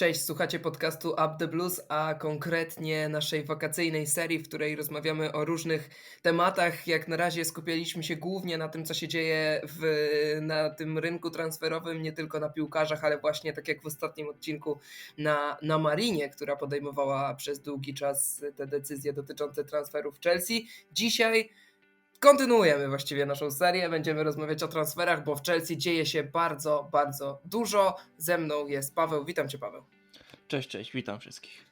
Cześć, słuchacie podcastu Up the Blues, a konkretnie naszej wakacyjnej serii, w której rozmawiamy o różnych tematach. Jak na razie skupialiśmy się głównie na tym, co się dzieje w, na tym rynku transferowym, nie tylko na piłkarzach, ale właśnie tak jak w ostatnim odcinku na, na Marinie, która podejmowała przez długi czas te decyzje dotyczące transferów Chelsea. Dzisiaj kontynuujemy właściwie naszą serię. Będziemy rozmawiać o transferach, bo w Chelsea dzieje się bardzo, bardzo dużo. Ze mną jest Paweł. Witam Cię, Paweł. Cześć, cześć, witam wszystkich.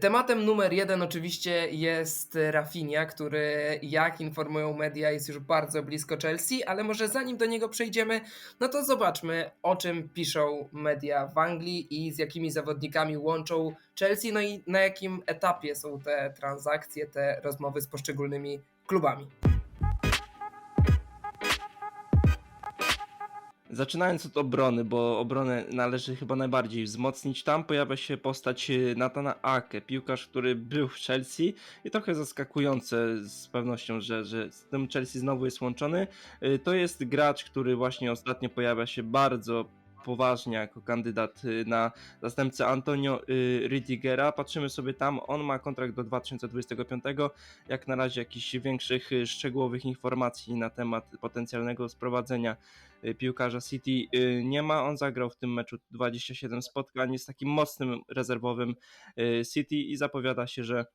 Tematem numer jeden oczywiście jest Rafinha, który, jak informują media, jest już bardzo blisko Chelsea, ale może zanim do niego przejdziemy, no to zobaczmy, o czym piszą media w Anglii i z jakimi zawodnikami łączą Chelsea, no i na jakim etapie są te transakcje, te rozmowy z poszczególnymi klubami. Zaczynając od obrony, bo obronę należy chyba najbardziej wzmocnić. Tam pojawia się postać e, Natana Ake, piłkarz, który był w Chelsea i trochę zaskakujące z pewnością, że, że z tym Chelsea znowu jest łączony. E, To jest gracz, który właśnie ostatnio pojawia się bardzo poważnie jako kandydat y, na zastępcę Antonio Rüdigera. Patrzymy sobie tam, on ma kontrakt do 2025. Jak na razie jakichś większych szczegółowych informacji na temat potencjalnego sprowadzenia piłkarza City y, nie ma. On zagrał w tym meczu 27 spotkań, jest takim mocnym rezerwowym y, City i zapowiada się, że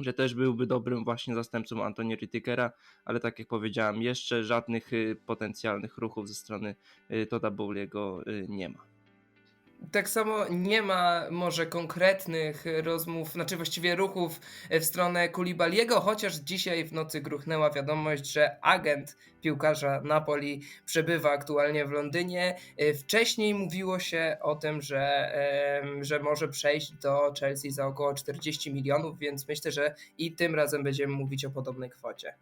że też byłby dobrym właśnie zastępcą Antonio Rüdigera, ale tak jak powiedziałem, jeszcze żadnych y, potencjalnych ruchów ze strony y, Toda Bowley'ego y, nie ma. Tak samo nie ma może konkretnych rozmów, znaczy właściwie ruchów w stronę Kulibaliego, chociaż dzisiaj w nocy gruchnęła wiadomość, że agent piłkarza Napoli przebywa aktualnie w Londynie. Wcześniej mówiło się o tym, że, że może przejść do Chelsea za około 40 milionów, więc myślę, że i tym razem będziemy mówić o podobnej kwocie.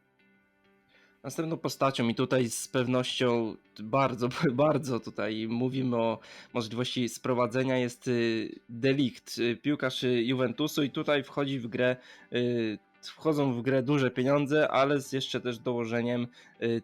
Następną postacią i tutaj z pewnością bardzo, bardzo tutaj mówimy o możliwości sprowadzenia jest y, Delikt, y, piłkarz y, Juventusu i tutaj wchodzi w grę wchodzą w grę duże pieniądze, ale z jeszcze też dołożeniem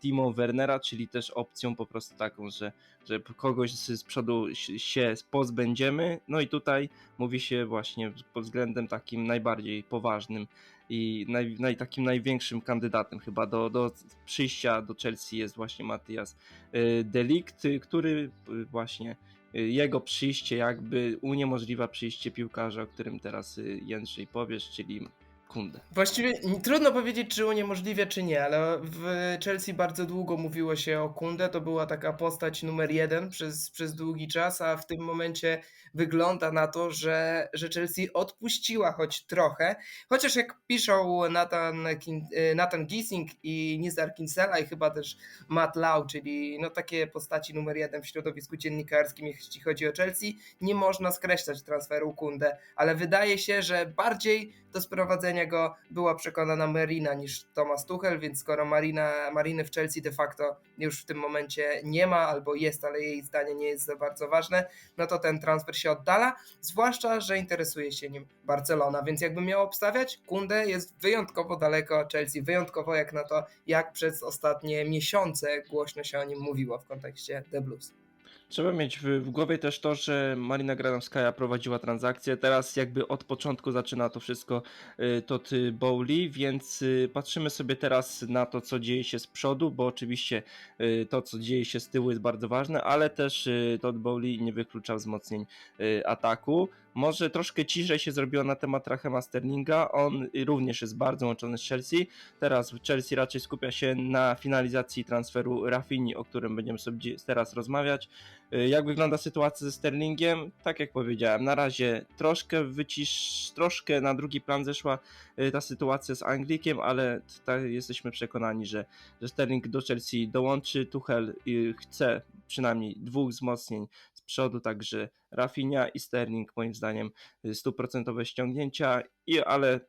Timo Wernera, czyli też opcją po prostu taką, że, że kogoś z, przodu się pozbędziemy. No i tutaj mówi się właśnie pod względem takim najbardziej poważnym i naj, naj, takim największym kandydatem chyba do, do przyjścia do Chelsea jest właśnie Matthias y, Delikt, który y, właśnie y, jego przyjście jakby uniemożliwia przyjście piłkarza, o którym teraz Jędrzej powiesz, czyli Kunde. Właściwie trudno powiedzieć, czy uniemożliwia, czy nie, ale w Chelsea bardzo długo mówiło się o Kunde. To była taka postać numer jeden przez, przez długi czas, a w tym momencie wygląda na to, że, że Chelsea odpuściła choć trochę. Chociaż jak piszą Nathan, y, Nathan Gissing i Nizar Kinsella i chyba też Matt Lau, czyli no takie postaci numer jeden w środowisku dziennikarskim, jeśli chodzi o Chelsea, nie można skreślać transferu Kunde, ale wydaje się, że bardziej do sprowadzenia go była przekonana Marina niż Thomas Tuchel, więc skoro Marina, Mariny w Chelsea de facto już w tym momencie nie ma, albo jest, ale jej zdanie nie jest za bardzo ważne, no to ten transfer się oddala, zwłaszcza, że interesuje się nim Barcelona, więc jakby miał obstawiać, Kunde jest wyjątkowo daleko od Chelsea, wyjątkowo jak na to, jak przez ostatnie miesiące głośno się o nim mówiło w kontekście The Blues. Trzeba mieć w, w głowie też to, że Marina Granowskaja prowadziła transakcję. Teraz jakby od początku zaczyna to wszystko y, Todd Bowley, więc y, patrzymy sobie teraz na to, co dzieje się z przodu, bo oczywiście y, to, co dzieje się z tyłu jest bardzo ważne, ale też y, Todd Bowley nie wyklucza wzmocnień y, ataku. Może troszkę ciszej się zrobiło na temat Rahema Sterlinga. On również jest bardzo łączony z Chelsea. Teraz Chelsea raczej skupia się na finalizacji transferu Rafini, o którym będziemy sobie teraz rozmawiać. Y, Jak wygląda sytuacja ze Sterlingiem? Tak jak powiedziałem, na razie troszkę wycisz, troszkę na drugi plan zeszła y, ta sytuacja z Anglikiem, ale tutaj jesteśmy przekonani, że, że Sterling do Chelsea dołączy. Tuchel y, chce przynajmniej dwóch wzmocnień z przodu, także Rafinha i Sterling moim zdaniem stuprocentowe ściągnięcia, i, ale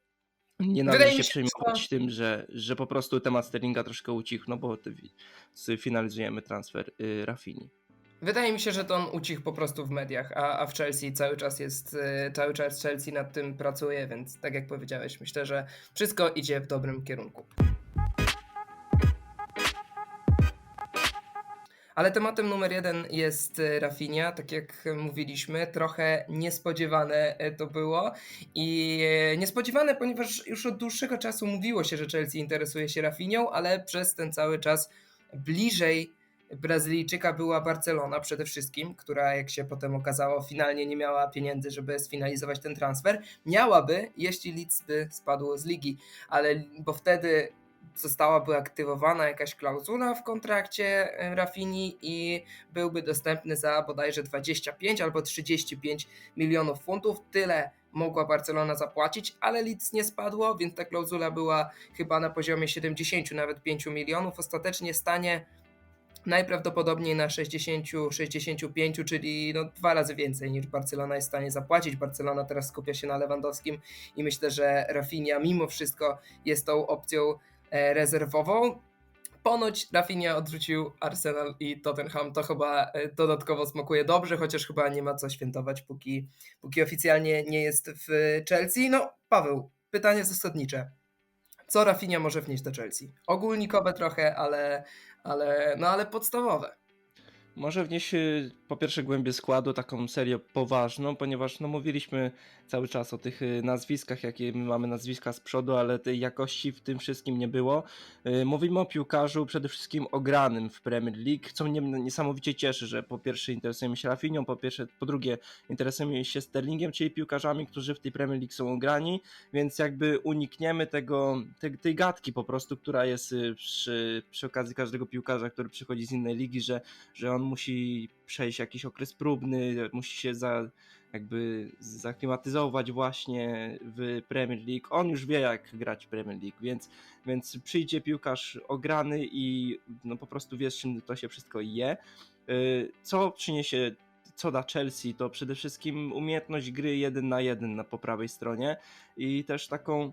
nie należy się się, przejmować tym, że, że po prostu temat Sterlinga troszkę ucichł, no bo finalizujemy transfer Rafini. Wydaje mi się, że to on ucichł po prostu w mediach, a, a w Chelsea cały czas jest, y, cały czas Chelsea nad tym pracuje, więc tak jak powiedziałeś, myślę, że wszystko idzie w dobrym kierunku. Ale tematem numer jeden jest e, Rafinha, tak jak mówiliśmy, trochę niespodziewane e, to było i niespodziewane, ponieważ już od dłuższego czasu mówiło się, że Chelsea interesuje się Rafinhą, ale przez ten cały czas bliżej Brazylijczyka była Barcelona przede wszystkim, która jak się potem okazało finalnie nie miała pieniędzy, żeby sfinalizować ten transfer. Miałaby, jeśli Leeds by spadło z ligi, ale bo wtedy zostałaby aktywowana jakaś klauzula w kontrakcie e, Rafini i byłby dostępny za bodajże 25 albo 35 milionów funtów. Tyle mogła Barcelona zapłacić, ale Leeds nie spadło, więc ta klauzula była chyba na poziomie 70, nawet 5 milionów. Ostatecznie stanie najprawdopodobniej na 60-65, czyli no dwa razy więcej niż Barcelona jest w stanie zapłacić. Barcelona teraz skupia się na Lewandowskim i myślę, że Rafinha mimo wszystko jest tą opcją e, rezerwową. Ponoć Rafinha odrzucił Arsenal i Tottenham. To chyba e, dodatkowo smakuje dobrze, chociaż chyba nie ma co świętować, póki, póki oficjalnie nie jest w Chelsea. No, Paweł, pytanie zasadnicze. Co Rafinha może wnieść do Chelsea? Ogólnikowe trochę, ale, ale, no, ale podstawowe. Może wnieść y, po pierwsze głębię składu, taką serię poważną, ponieważ no, mówiliśmy cały czas o tych y, nazwiskach, jakie my mamy nazwiska z przodu, ale tej jakości w tym wszystkim nie było. Y, Mówimy o piłkarzu przede wszystkim ogranym w Premier League, co mnie niesamowicie cieszy, że po pierwsze interesujemy się Rafinią, po pierwsze, po drugie interesujemy się Sterlingiem, czyli piłkarzami, którzy w tej Premier League są ograni, więc jakby unikniemy tego, tej, tej gadki po prostu, która jest y, przy, przy okazji każdego piłkarza, który przychodzi z innej ligi, że, że on musi przejść jakiś okres próbny, musi się za, jakby zaklimatyzować właśnie w Premier League. On już wie jak grać w Premier League, więc, więc przyjdzie piłkarz ograny i no po prostu wie z czym to się wszystko je. Y, Co przyniesie co da Chelsea, to przede wszystkim umiejętność gry jeden na jeden na po prawej stronie i też taką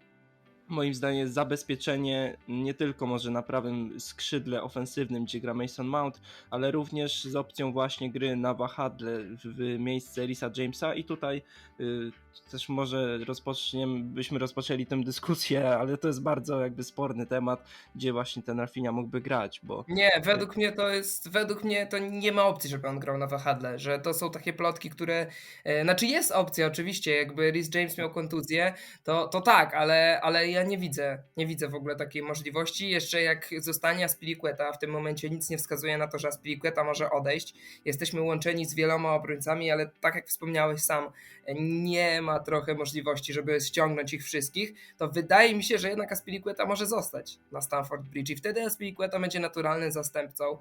moim zdaniem zabezpieczenie nie tylko może na prawym skrzydle ofensywnym, gdzie gra Mason Mount, ale również z opcją właśnie gry na wahadle w, miejsce Risa Jamesa. I tutaj y, też może rozpoczniemy, byśmy rozpoczęli tę dyskusję, ale to jest bardzo jakby sporny temat, gdzie właśnie ten Rafinha mógłby grać, bo Nie, według mnie to jest, według mnie to nie ma opcji, żeby on grał na wahadle, że to są takie plotki, które, e, znaczy jest opcja oczywiście, jakby Rhys James miał kontuzję, to, to tak, ale, ale ja nie widzę, nie widzę w ogóle takiej możliwości, jeszcze jak zostanie Aspilicueta, a w tym momencie nic nie wskazuje na to, że Aspilicueta może odejść, jesteśmy łączeni z wieloma obrońcami, ale tak jak wspomniałeś sam, nie ma trochę możliwości, żeby ściągnąć ich wszystkich, to wydaje mi się, że jednak Aspilicueta może zostać na Stamford Bridge i wtedy Aspilicueta będzie naturalnym zastępcą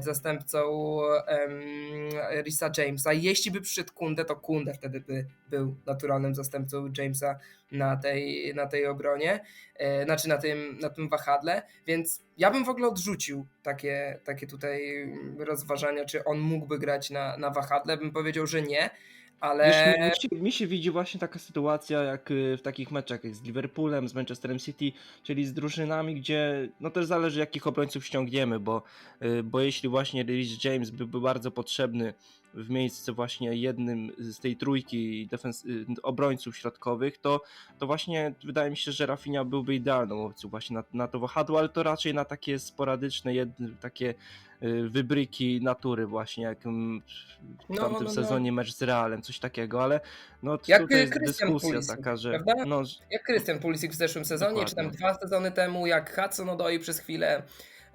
zastępcą em, Risa Jamesa. Jeśli by przyszedł Kunde, to Kunde wtedy by był naturalnym zastępcą Jamesa na tej, na tej obronie, e, znaczy na tym, na tym wahadle, więc ja bym w ogóle odrzucił takie, takie tutaj rozważania, czy on mógłby grać na, na wahadle, bym powiedział, że nie, ale... Mi, się, mi się widzi właśnie taka sytuacja jak y, w takich meczach jak z Liverpoolem, z Manchesterem City, czyli z drużynami, gdzie no też zależy jakich obrońców ściągniemy, bo, y, bo jeśli właśnie Rhys James byłby bardzo potrzebny w miejsce właśnie jednym z tej trójki defens- y, obrońców środkowych, to, to właśnie wydaje mi się, że Rafinha byłby idealną opcją właśnie na, na to wahadło, ale to raczej na takie sporadyczne, jedne, takie y, wybryki natury właśnie, jak w No, tamtym no, no. sezonie mecz z Realem, coś takiego, ale no Jak, tutaj y, jest Christian dyskusja Pulisic, taka, że prawda? no, jak Krystian Pulisic w zeszłym sezonie, czy tam Dokładnie. dwa sezony temu, jak Hudson Odoi przez chwilę.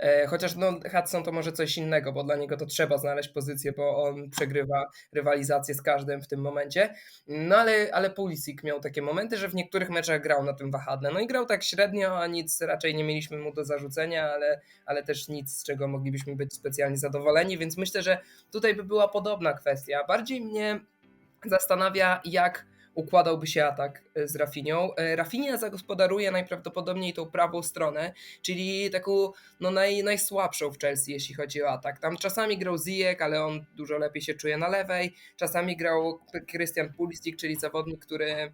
E, chociaż no, Hudson to może coś innego, bo dla niego to trzeba znaleźć pozycję, bo on przegrywa rywalizację z każdym w tym momencie. No ale, ale Pulisic miał takie momenty, że w niektórych meczach grał na tym wahadle. No i grał tak średnio, a nic raczej nie mieliśmy mu do zarzucenia, ale, ale też nic, z czego moglibyśmy być specjalnie zadowoleni, więc myślę, że tutaj by była podobna kwestia. Bardziej mnie zastanawia, jak układałby się atak e, z Rafinią. E, Rafinia zagospodaruje najprawdopodobniej tą prawą stronę, czyli taką no, naj, najsłabszą w Chelsea, jeśli chodzi o atak. Tam czasami grał Ziyech, ale on dużo lepiej się czuje na lewej. Czasami grał Christian Pulisic, czyli zawodnik, który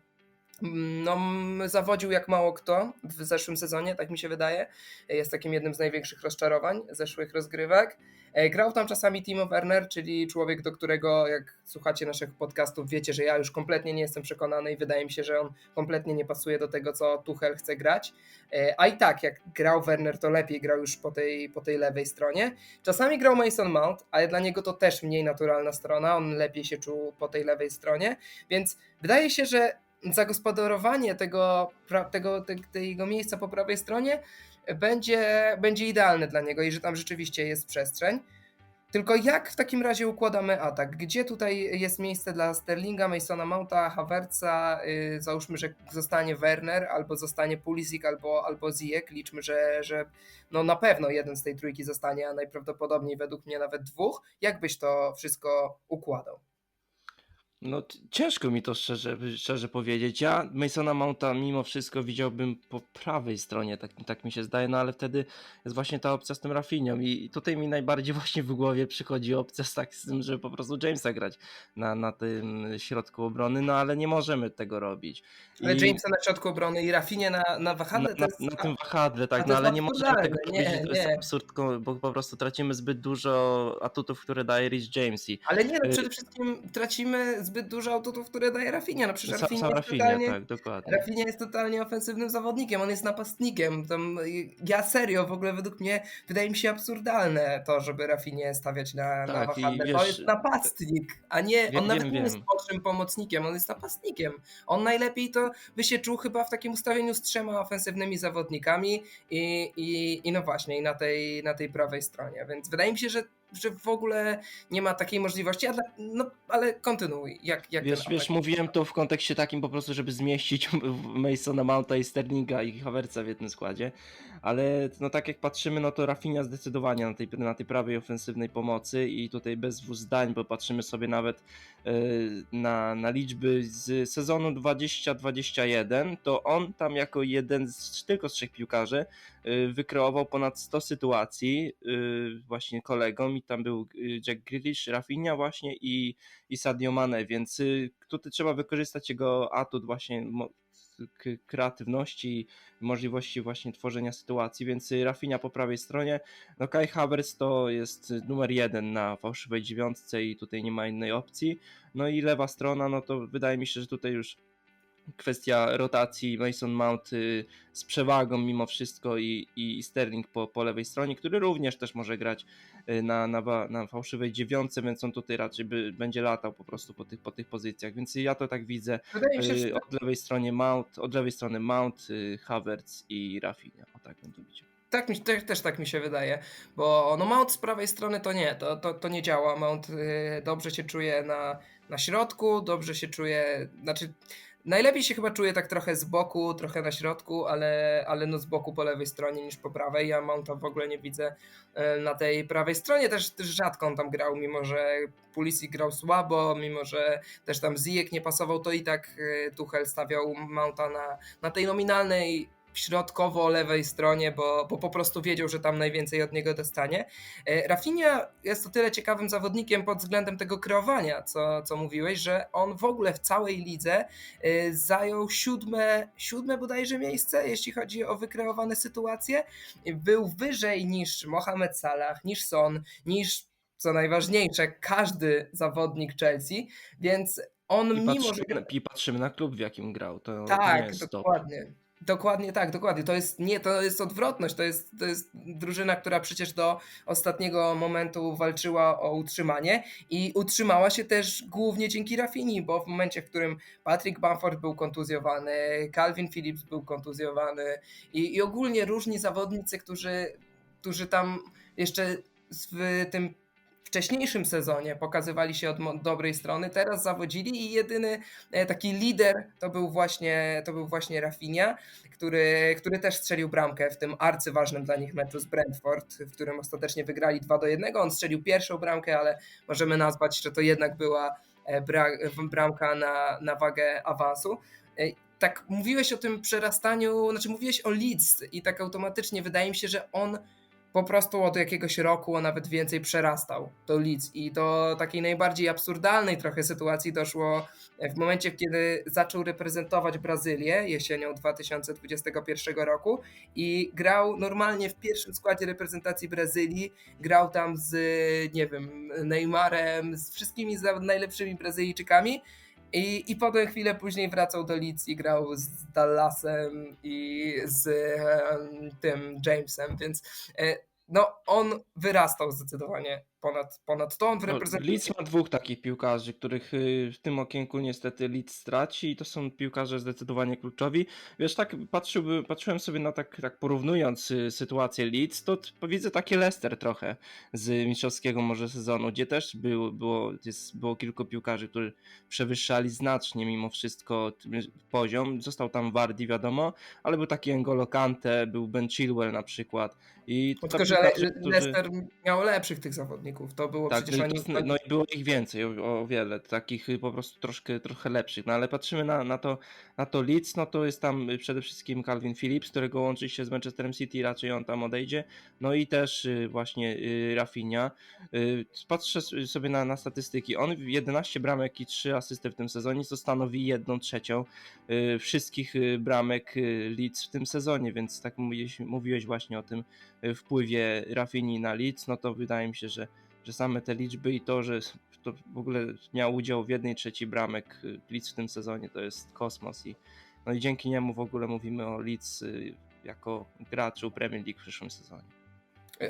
No, zawodził jak mało kto w zeszłym sezonie, tak mi się wydaje. Jest takim jednym z największych rozczarowań zeszłych rozgrywek. E, Grał tam czasami Timo Werner, czyli człowiek, do którego, jak słuchacie naszych podcastów, wiecie, że ja już kompletnie nie jestem przekonany i wydaje mi się, że on kompletnie nie pasuje do tego, co Tuchel chce grać. E, A i tak, jak grał Werner, to lepiej grał już po tej, po tej lewej stronie. Czasami grał Mason Mount, ale dla niego to też mniej naturalna strona. On lepiej się czuł po tej lewej stronie, więc wydaje się, że zagospodarowanie tego, tego, te, tego miejsca po prawej stronie będzie, będzie idealne dla niego i że tam rzeczywiście jest przestrzeń. Tylko jak w takim razie układamy atak? Gdzie tutaj jest miejsce dla Sterlinga, Masona Mounta, Havertza? Yy, załóżmy, że zostanie Werner, albo zostanie Pulisic, albo, albo Ziyech. Liczmy, że, że no na pewno jeden z tej trójki zostanie, a najprawdopodobniej według mnie nawet dwóch. Jak byś to wszystko układał? No ciężko mi to szczerze, szczerze powiedzieć. Ja Masona Mounta mimo wszystko widziałbym po prawej stronie, tak, tak mi się zdaje, no ale wtedy jest właśnie ta opcja z tym Rafinią i tutaj mi najbardziej właśnie w głowie przychodzi opcja z tak z tym, żeby po prostu Jamesa grać na, na tym środku obrony, no ale nie możemy tego robić. Ale I- Jamesa na środku obrony i Rafinie na, na na, wahadle na, jest... na tym wahadle, tak, no ale nie możemy tego nie, robić, to jest nie. absurd, bo po prostu tracimy zbyt dużo atutów, które daje Rich James i Ale nie, no Y- przede wszystkim tracimy zbyt dużo autotów, które daje Rafinha. No przecież sam jest totalnie... tak, dokładnie. Rafinha jest totalnie ofensywnym zawodnikiem, on jest napastnikiem. Tam, y, ja serio, w ogóle według mnie wydaje mi się absurdalne to, żeby Rafinie stawiać na, na Tak, i wahadle. To wiesz- jest napastnik, a nie, Wiem, on nawet wiem, nie jest bocznym pomocnikiem, on jest napastnikiem. On najlepiej to by się czuł chyba w takim ustawieniu z trzema ofensywnymi zawodnikami i, i, i no właśnie, i na tej, na tej prawej stronie. Więc wydaje mi się, że, że w ogóle nie ma takiej możliwości, dla, no, ale kontynuuj. Jak, jak Wiesz, wiesz, mówiłem to w kontekście takim po prostu, żeby zmieścić Masona Mounta i Sterlinga i Havertza w jednym składzie, ale no tak jak patrzymy, no to Rafinha zdecydowanie na tej, na tej prawej ofensywnej pomocy i tutaj bez dwóch zdań, bo patrzymy sobie nawet e, na, na liczby z sezonu 2021, to on tam jako jeden z tylko z trzech piłkarzy e, wykreował ponad 100 sytuacji e, właśnie kolegom i tam był Jack Grealish, Rafinha właśnie i i Sadio Mane, więc tutaj trzeba wykorzystać jego atut właśnie kreatywności i możliwości właśnie tworzenia sytuacji, więc y, Rafinha po prawej stronie, no Kai Havertz to jest y, numer jeden na fałszywej dziewiątce i tutaj nie ma innej opcji, no i lewa strona, no to wydaje mi się, że tutaj już kwestia rotacji Mason Mount y, z przewagą mimo wszystko i, i Sterling po, po lewej stronie, który również też może grać y, na, na, na fałszywej dziewiątce, więc on tutaj raczej by, będzie latał po prostu po tych, po tych pozycjach, więc ja to tak widzę. Się, Y, Od lewej strony Mount, od lewej strony Mount, Havertz i Rafinha. O tak bym to widział. Tak mi, te, też tak mi się wydaje, bo no Mount z prawej strony to nie, to, to, to nie działa. Mount dobrze się czuje na, na środku, dobrze się czuje, znaczy najlepiej się chyba czuje tak trochę z boku, trochę na środku, ale, ale no z boku po lewej stronie niż po prawej. Ja Mounta w ogóle nie widzę y, na tej prawej stronie, też, też rzadko on tam grał, mimo że Pulisic grał słabo, mimo że też tam Ziyech nie pasował, to i tak y, Tuchel stawiał Mounta na, na tej nominalnej środkowo lewej stronie, bo, bo po prostu wiedział, że tam najwięcej od niego dostanie. E, Rafinha jest o tyle ciekawym zawodnikiem pod względem tego kreowania, co, co mówiłeś, że on w ogóle w całej lidze e, zajął siódme, siódme bodajże miejsce, jeśli chodzi o wykreowane sytuacje. Był wyżej niż Mohamed Salah, niż Son, niż co najważniejsze, każdy zawodnik Chelsea, więc on I mimo, że... patrzymy, I patrzymy na klub, w jakim grał. To, Tak, jest top. Dokładnie. Tak, dokładnie. To jest nie, to jest odwrotność. To jest, to jest drużyna, która przecież do ostatniego momentu walczyła o utrzymanie i utrzymała się też głównie dzięki Rafini, bo w momencie, w którym Patrick Bamford był kontuzjowany, Calvin Phillips był kontuzjowany i, i ogólnie różni zawodnicy, którzy, którzy tam jeszcze w tym wcześniejszym sezonie pokazywali się od dobrej strony, teraz zawodzili i jedyny e, taki lider to był właśnie, to był właśnie Rafinha, który, który też strzelił bramkę w tym arcyważnym dla nich meczu z Brentford, w którym ostatecznie wygrali 2 do 1. On strzelił pierwszą bramkę, ale możemy nazwać, że to jednak była e, bra- bramka na, na wagę awansu. E, Tak mówiłeś o tym przerastaniu, znaczy mówiłeś o Leeds i tak automatycznie wydaje mi się, że on po prostu od jakiegoś roku, a nawet więcej przerastał to Leeds i do takiej najbardziej absurdalnej trochę sytuacji doszło w momencie, kiedy zaczął reprezentować Brazylię jesienią 2021 roku i grał normalnie w pierwszym składzie reprezentacji Brazylii, grał tam z, nie wiem, Neymarem, z wszystkimi najlepszymi Brazylijczykami i, i potem chwilę później wracał do Leeds i grał z Dallasem i z em, tym Jamesem, więc e, no on wyrastał zdecydowanie ponad, ponad to. On w No, reprezentacji Leeds ma dwóch takich piłkarzy, których y, w tym okienku niestety Leeds straci i to są piłkarze zdecydowanie kluczowi. Wiesz, tak patrzyłby, patrzyłem sobie na tak, tak porównując y, sytuację Leeds, to widzę takie Leicester trochę z mistrzowskiego może sezonu, gdzie też był, było, jest, było kilku piłkarzy, którzy przewyższali znacznie mimo wszystko poziom. Został tam Wardy, wiadomo, ale był taki N'Golo Kante, był Ben Chilwell na przykład. I to Tylko, że Leicester miał lepszych tych zawodników. To było tak, przecież no, no i było ich więcej, o, o wiele, takich po prostu troszkę, trochę lepszych. No ale patrzymy na, na, to, na to Leeds, no to jest tam y, przede wszystkim Calvin Phillips, którego łączy się z Manchesterem City, raczej on tam odejdzie. No i też y, właśnie y, Rafinha. Patrzę sobie na, na statystyki. On 11 bramek i 3 asysty w tym sezonie, to stanowi 1 trzecią wszystkich bramek Leeds w tym sezonie, więc tak mówiłeś, mówiłeś właśnie o tym wpływie Rafini na Leeds, no to wydaje mi się, że że same te liczby i to, że to w ogóle miał udział w jednej trzeciej bramek y, Leeds w tym sezonie, to jest kosmos i no i dzięki niemu w ogóle mówimy o Leeds y, jako graczu Premier League w przyszłym sezonie.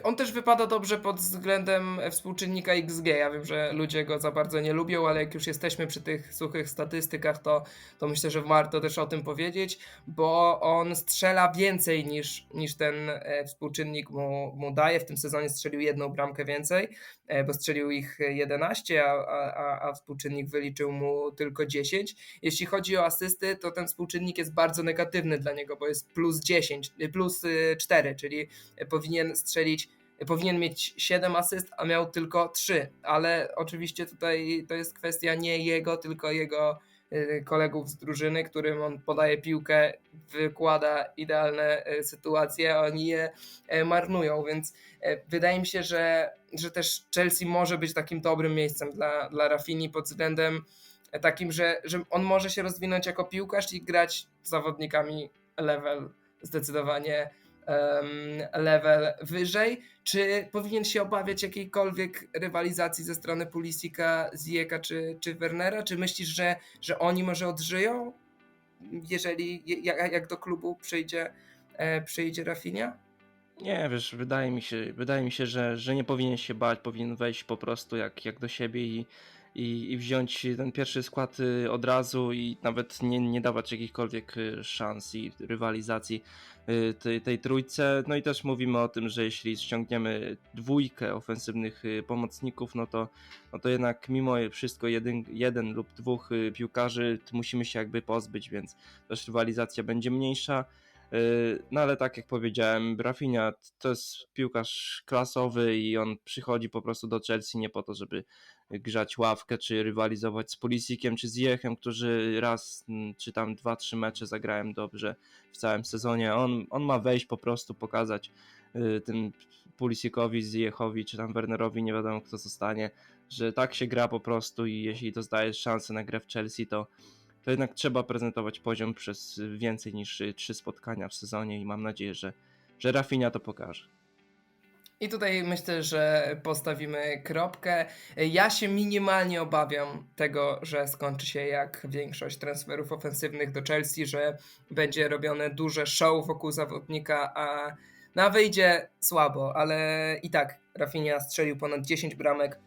On też wypada dobrze pod względem współczynnika XG. Ja wiem, że ludzie go za bardzo nie lubią, ale jak już jesteśmy przy tych suchych statystykach, to, to myślę, że warto też o tym powiedzieć, bo on strzela więcej niż, niż ten e, współczynnik mu, mu daje. W tym sezonie strzelił jedną bramkę więcej, e, bo strzelił ich 11, a, a, a- współczynnik wyliczył mu tylko 10. Jeśli chodzi o asysty, to ten współczynnik jest bardzo negatywny dla niego, bo jest plus 10, y, plus y, 4, czyli powinien strzelić, powinien mieć 7 asyst, a miał tylko 3, ale oczywiście tutaj to jest kwestia nie jego, tylko jego y, kolegów z drużyny, którym on podaje piłkę, wykłada idealne y, sytuacje, a oni je e, marnują, więc e, wydaje mi się, że, że też Chelsea może być takim dobrym miejscem dla, dla Rafini pod względem takim, że, że on może się rozwinąć jako piłkarz i grać z zawodnikami level zdecydowanie level wyżej. Czy powinien się obawiać jakiejkolwiek rywalizacji ze strony Pulisika, Zieka czy, czy Wernera? Czy myślisz, że, że oni może odżyją, jeżeli jak, jak do klubu przyjdzie, e, przyjdzie Rafinha? Nie, wiesz, wydaje mi się, wydaje mi się, że, że nie powinien się bać, powinien wejść po prostu jak, jak do siebie i, i, i wziąć ten pierwszy skład y, od razu i nawet nie, nie dawać jakichkolwiek y, szans i rywalizacji tej, tej trójce. No i też mówimy o tym, że jeśli ściągniemy dwójkę ofensywnych y, pomocników, no to, no to jednak mimo wszystko jeden, jeden lub dwóch y, piłkarzy musimy się jakby pozbyć, więc też rywalizacja będzie mniejsza. Yy, No ale tak jak powiedziałem, Rafinha to jest piłkarz klasowy i on przychodzi po prostu do Chelsea nie po to, żeby grzać ławkę, czy rywalizować z Pulisikiem, czy z Jechem, którzy raz, mm, czy tam dwa, trzy mecze zagrałem dobrze w całym sezonie. On, on ma wejść po prostu, pokazać yy, tym Pulisikowi, Zjechowi, czy tam Wernerowi, nie wiadomo kto zostanie, że tak się gra po prostu i jeśli dostajesz szansę na grę w Chelsea, to to jednak trzeba prezentować poziom przez więcej niż y, trzy spotkania w sezonie i mam nadzieję, że, że Rafinha to pokaże. I tutaj myślę, że postawimy kropkę. Ja się minimalnie obawiam tego, że skończy się jak większość transferów ofensywnych do Chelsea, że będzie robione duże show wokół zawodnika, a na wyjdzie słabo, ale i tak Rafinha strzelił ponad 10 bramek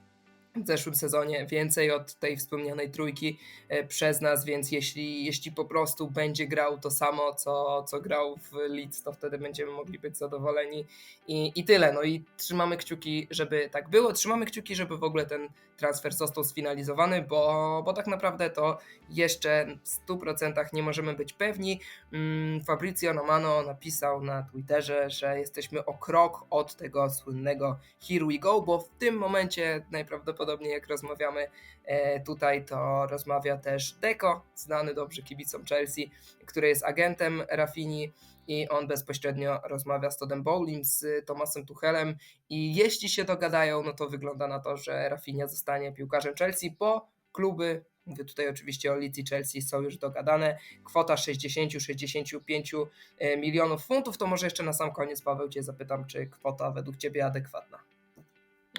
w zeszłym sezonie, więcej od tej wspomnianej trójki e, przez nas, więc jeśli, jeśli po prostu będzie grał to samo, co, co grał w Leeds, to wtedy będziemy mogli być zadowoleni i, i tyle. No i trzymamy kciuki, żeby tak było. Trzymamy kciuki, żeby w ogóle ten transfer został sfinalizowany, bo, bo tak naprawdę to jeszcze w 100% nie możemy być pewni. Mm, Fabrizio Romano napisał na Twitterze, że jesteśmy o krok od tego słynnego Here we go, bo w tym momencie najprawdopodobniej podobnie jak rozmawiamy e, tutaj, to rozmawia też Deco, znany dobrze kibicom Chelsea, który jest agentem Rafini i on bezpośrednio rozmawia z Todem Bowlim, z Tomasem Tuchelem. I jeśli się dogadają, no to wygląda na to, że Rafinha zostanie piłkarzem Chelsea, bo kluby, mówię tutaj oczywiście o Leeds i Chelsea, są już dogadane, kwota 60-65 e, milionów funtów, to może jeszcze na sam koniec Paweł Cię zapytam, czy kwota według Ciebie adekwatna?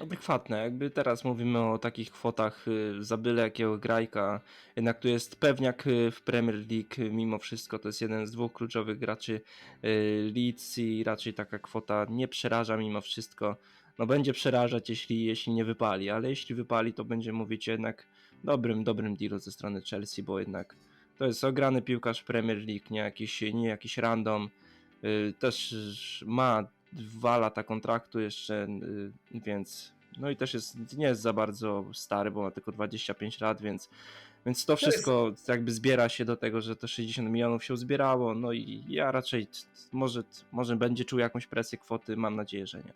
Adekwatne. Jakby teraz mówimy o takich kwotach y, za byle jakiego grajka. Jednak tu jest pewniak y, w Premier League. y, Mimo wszystko to jest jeden z dwóch kluczowych graczy Leeds i raczej taka kwota nie przeraża mimo wszystko. No będzie przerażać, jeśli, jeśli nie wypali, ale jeśli wypali, to będzie mówić jednak dobrym, dobrym dealu ze strony Chelsea, bo jednak to jest ograny piłkarz Premier League, nie jakiś, nie jakiś random. Też ma dwa lata kontraktu jeszcze, y, więc no i też jest, nie jest za bardzo stary, bo ma tylko 25 lat, więc, więc to wszystko jakby zbiera się do tego, że to 60 milionów się uzbierało, no i ja raczej może, może będzie czuł jakąś presję kwoty, mam nadzieję, że nie.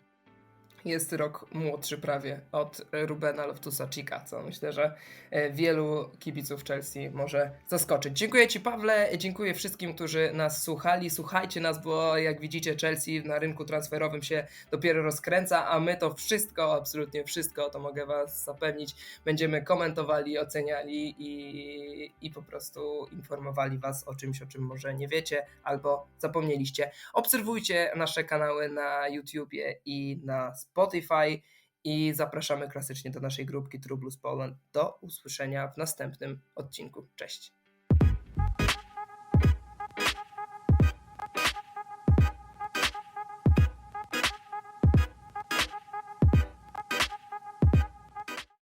Jest rok młodszy prawie od Rubena Loftusa-Cheeka, co myślę, że e, wielu kibiców Chelsea może zaskoczyć. Dziękuję Ci Pawle, dziękuję wszystkim, którzy nas słuchali. Słuchajcie nas, bo jak widzicie Chelsea na rynku transferowym się dopiero rozkręca, a my to wszystko, absolutnie wszystko, to mogę Was zapewnić, będziemy komentowali, oceniali i, i po prostu informowali Was o czymś, o czym może nie wiecie albo zapomnieliście. Obserwujcie nasze kanały na YouTubie i na Spotify i zapraszamy klasycznie do naszej grupki True Blues Poland. Do usłyszenia w następnym odcinku. Cześć!